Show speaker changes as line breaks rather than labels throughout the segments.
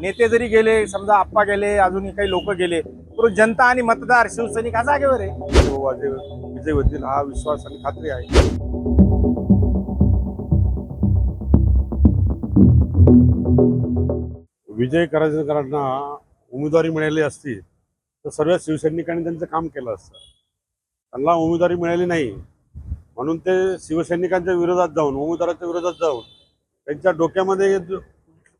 नेते जरी गेले समजा आप्पा गेले अजूनही काही लोक गेले परंतु जनता आणि मतदार शिवसैनिक हा जागेवर आहे.
हो, विजय होतील हा विश्वास आणि खात्री आहे. विजय करायकरांना उमेदवारी मिळाली असती तर सर्व शिवसैनिकांनी त्यांचं काम केलं असतं. त्यांना उमेदवारी मिळाली नाही म्हणून ते शिवसैनिकांच्या विरोधात जाऊन उमेदवाराच्या विरोधात जाऊन त्यांच्या डोक्यामध्ये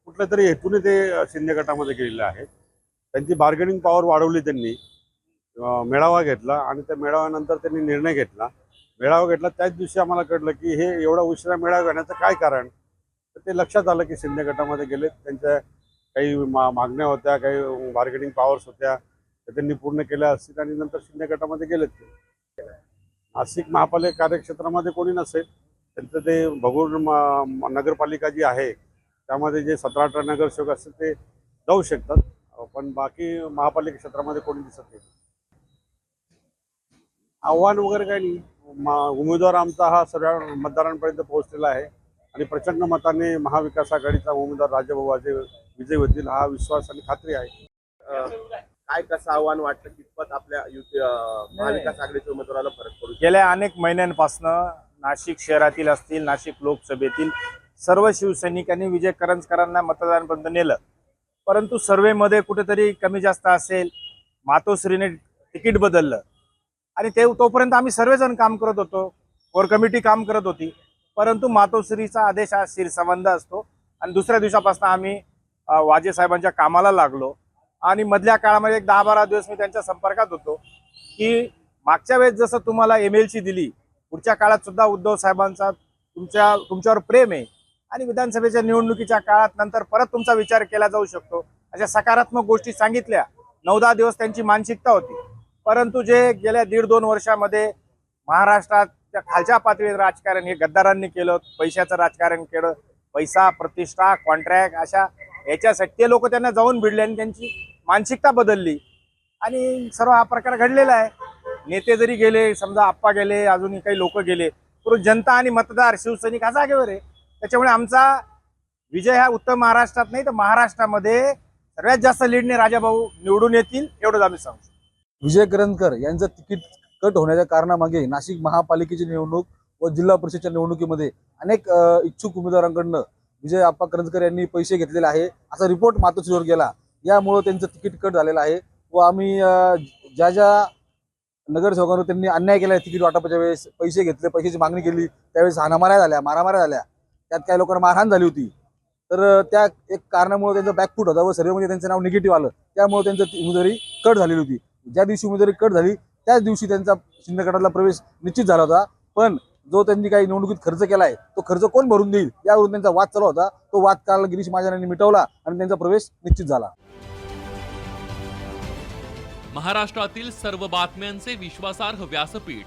कुठल्या तरी हेतूने ते शिंदे गटामध्ये गेलेले आहेत. त्यांची बार्गेनिंग पॉवर वाढवली त्यांनी. मेळावा घेतला आणि त्या मेळाव्यानंतर त्यांनी निर्णय घेतला. मेळावा घेतला त्याच दिवशी आम्हाला कळलं की हे एवढा उशिरा मेळावा घेण्याचं काय कारण? तर ते लक्षात आलं की शिंदे गटामध्ये गेले त्यांच्या काही मा मागण्या होत्या काही बार्गेनिंग पॉवर्स होत्या त्या त्यांनी पूर्ण केल्या असतील आणि नंतर शिंदे गटामध्ये गेलेत ते. नाशिक महापालिका कार्यक्षेत्रामध्ये कोणी नसेल. त्यांचं ते भगूर नगरपालिका जी आहे त्यामध्ये जे सतरा अठरा नगरसेवक असतील ते जाऊ शकतात. पण बाकी महापालिका क्षेत्रामध्ये कोणी दिसत नाही. आव्हान वगैरे काही नाही. मा- उमेदवार आमचा हा सर्व मतदारांपर्यंत पोहोचलेला आहे. आणि प्रचंड मताने महाविकास आघाडीचा उमेदवार राजाभाऊ वाजे विजय होतील हा विश्वास आणि खात्री आहे.
काय कसं आव्हान वाटतं कितपत आपल्या युती महाविकास आघाडीच्या उमेदवाराला फरक पडू?
गेल्या अनेक महिन्यांपासनं नाशिक शहरातील असतील नाशिक लोकसभेतील सर्व शिवसैनिकांनी विजय करंजकरांना मतदानपर्यंत नेलं. परंतु सर्वेमध्ये कुठेतरी कमी जास्त असेल. मातोश्रीने तिकीट बदललं. आणि ते तोपर्यंत आम्ही सर्वजण काम करत होतो. कोर कमिटी काम करत होती. परंतु मातोश्रीचा आदेश हा शिरसंबंध असतो. आणि दुसऱ्या दिवसापासून आम्ही वाजेसाहेबांच्या वाजे साहेबांच्या कामाला लागलो. आणि मधल्या काळामध्ये एक दहा बारा दिवस मी त्यांच्या संपर्कात होतो. की मागच्या वेळेस जसं तुम्हाला एम एल सी दिली पुढच्या काळात सुद्धा उद्धव साहेबांचा तुमच्या तुमच्यावर प्रेम आहे. आणि विधानसभेच्या निवडणुकीच्या काळात नंतर परत तुमचा विचार केला जाऊ शकतो. अशा सकारात्मक गोष्टी सांगितल्या. नऊ दहा दिवस त्यांची मानसिकता होती. परंतु जे गेल्या दीड दोन वर्षामध्ये महाराष्ट्राच्या खालच्या पातळीत राजकारण हे गद्दारांनी केलं पैशाचं राजकारण केलं पैसा प्रतिष्ठा कॉन्ट्रॅक्ट अशा याच्यासाठी ते लोक त्यांना जाऊन भिडले आणि त्यांची मानसिकता बदलली. आणि सर्व हा प्रकार घडलेला आहे. नेते जरी गेले समजा आप्पा गेले अजूनही काही लोक गेले परंतु जनता आणि मतदार शिवसैनिक हा जागेवर आहे. त्याच्यामुळे आमचा विजय हा उत्तर महाराष्ट्रात नाही तर महाराष्ट्रामध्ये सर्वात जास्त लीडने राजाभाऊ निवडून येतील एवढंच आम्ही सांगू
विजय करंजकर यांचं तिकीट कट होण्याच्या कारणामागे नाशिक महापालिकेची निवडणूक व जिल्हा परिषदच्या निवडणुकीमध्ये अनेक इच्छुक उमेदवारांकडनं विजय आप्पा करंजकर यांनी पैसे घेतलेले आहे असा रिपोर्ट मातोश्रीवर गेला. यामुळं त्यांचं तिकीट कट झालेलं आहे व आम्ही ज्या ज्या नगरसेवकांवर त्यांनी अन्याय केला तिकीट वाटपाच्या वेळेस पैसे घेतले पैशाची मागणी केली त्यावेळेस हाणामाऱ्या झाल्या मारामाऱ्या झाल्या. त्यात काही लोकांना मारहाण झाली होती. तर त्या एक कारणामुळे त्यांचं बॅकफूट होता व सर्वेमध्ये त्यांचं नाव निगेटिव्ह आलं. त्यामुळे त्यांचं उमेदवारी कट झालेली होती. ज्या दिवशी उमेदवारी कट झाली त्याच दिवशी त्यांचा शिंदे प्रवेश निश्चित झाला होता. पण जो त्यांनी काही निवडणुकीत खर्च केलाय तो खर्च कोण भरून देईल? यावरून त्यांचा वाद चालू होता. तो वाद काल गिरीश महाजनांनी मिटवला आणि त्यांचा प्रवेश निश्चित झाला.
महाराष्ट्रातील सर्व बातम्यांचे विश्वासार्ह व्यासपीठ